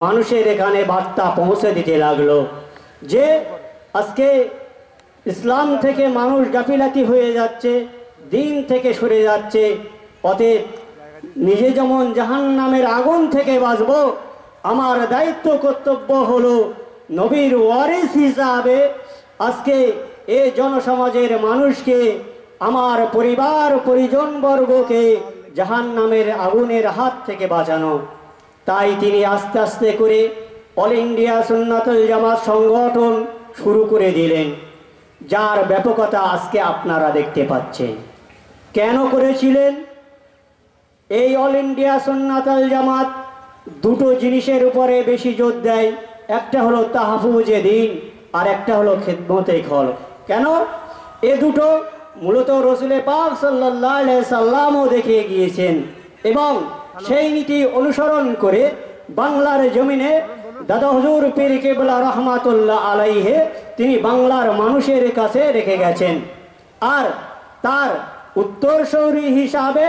মানুষের এখানে বার্তা পৌঁছে দিতে লাগল যে আজকে ইসলাম থেকে মানুষ গাফিলাতি হয়ে যাচ্ছে, দিন থেকে সরে যাচ্ছে, অতএব নিজে যেমন জাহান নামের আগুন থেকে বাঁচব, আমার দায়িত্ব, কর্তব্য হলো নবীর ওয়ারিস হিসাবে আজকে এ জনসমাজের মানুষকে, আমার পরিবার, পরিজনবর্গকে জাহান নামের আগুনের হাত থেকে বাঁচানো। তাই তিনি আস্তে আস্তে করে অল ইন্ডিয়া সুন্নাতুল জামাত সংগঠন শুরু করে দিলেন, যার ব্যাপকতা আজকে আপনারা দেখতে পাচ্ছেন। কেন করেছিলেন? এই অল ইন্ডিয়া সুন্নাতুল জামাত দুটো জিনিসের উপরে বেশি জোর দেয়, একটা হলো তাহফুজে দিন, আর একটা হলো খেদমতে খল কেন? এ দুটো মূলত রসুলে পাক সাল্লাহ সাল্লামও দেখিয়ে গিয়েছেন, এবং সেই নীতি অনুসরণ করে বাংলার জমিনে দাদা হুজুর পীর কেবলা রহমাতুল্লাহ আলাইহে তিনি বাংলার মানুষের কাছে রেখে গেছেন। আর তার উত্তরসৌরী হিসাবে,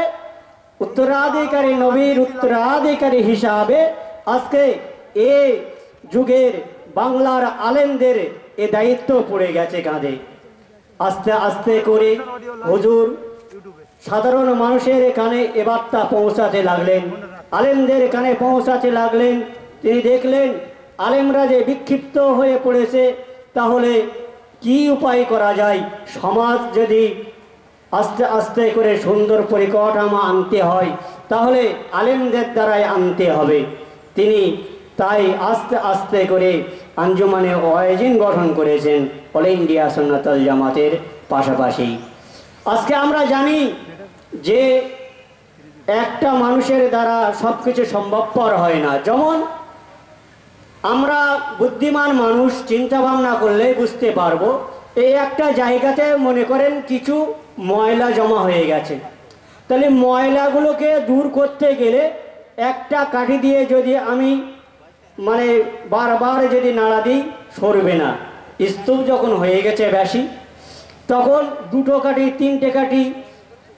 উত্তরাধিকারী নবীর উত্তরাধিকারী হিসাবে আজকে এ যুগের বাংলার আলেমদের এ দায়িত্ব পড়ে গেছে কাঁধে। আস্তে আস্তে করে হুজুর সাধারণ মানুষের কানে এ বার্তা পৌঁছাতে লাগলেন। আলেমদের কানে পৌঁছাতে লাগলেন। তিনি দেখলেন, আলেমরা যে বিক্ষিপ্ত হয়ে পড়েছে, তাহলে কি উপায় করা যায়? সমাজ যদি আস্তে আস্তে করে সুন্দর পরিকাঠামো আনতে হয়, তাহলে আলেমদের দ্বারাই আনতে হবে। তিনি তাই আস্তে আস্তে করে আঞ্জুমানে ওয়াইজিন গঠন করেছেন, অল ইন্ডিয়া সন্ন্যতল জামাতের পাশাপাশি। আজকে আমরা জানি যে একটা মানুষের দ্বারা সব কিছু সম্ভবপর হয় না। যেমন, আমরা বুদ্ধিমান মানুষ চিন্তা ভাবনা করলে বুঝতে পারব, এই একটা জায়গাতে মনে করেন কিছু ময়লা জমা হয়ে গেছে। তাহলে ময়লাগুলোকে দূর করতে গেলে একটা কাঠি দিয়ে যদি আমি মানে বারবার যদি নাড়া দিই, সরবে না। স্তূপ যখন হয়ে গেছে বেশি, তখন দুটো কাঠি, তিনটে কাঠি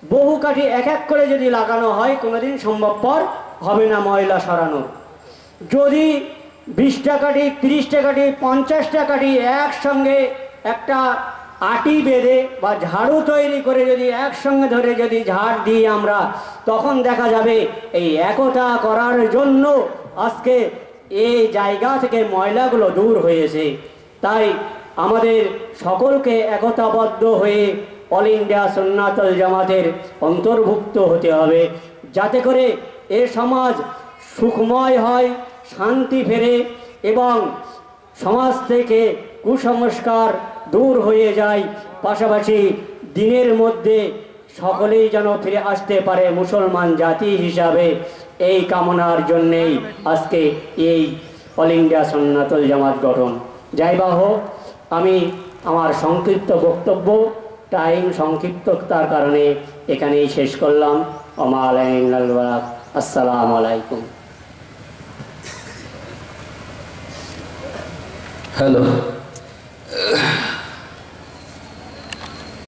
বহু কাঠি এক এক করে যদি লাগানো হয়, কোনোদিন সম্ভবপর হবে না ময়লা সরানো। যদি বিশ টাকাটি তিরিশ টাকাটি পঞ্চাশ টাকাটি একসঙ্গে একটা আটি বেঁধে বা ঝাড়ু তৈরি করে যদি একসঙ্গে ধরে যদি ঝাড় দিই আমরা, তখন দেখা যাবে এই একতা করার জন্য আজকে এই জায়গা থেকে ময়লাগুলো দূর হয়েছে। তাই আমাদের সকলকে একতাবদ্ধ হয়ে অল ইন্ডিয়া সন্ন্যাতল জামাতের অন্তর্ভুক্ত হতে হবে। যাতে করে এ সমাজ সুখময় হয়, শান্তি ফেরে এবং সমাজ থেকে কুসংস্কার দূর হয়ে যায়। পাশাপাশি দিনের মধ্যে সকলেই যেন ফিরে আসতে পারে মুসলমান জাতি হিসাবে। এই কামনার জন্যেই আজকে এই অল ইন্ডিয়া সন্ন্যাতল জামাত গঠন। যাই বা হোক, আমি আমার সংক্ষিপ্ত বক্তব্য টাইম সংক্ষিপ্ততার কারণে এখানেই শেষ করলাম। অমাল আসসালামু আলাইকুম। হ্যালো।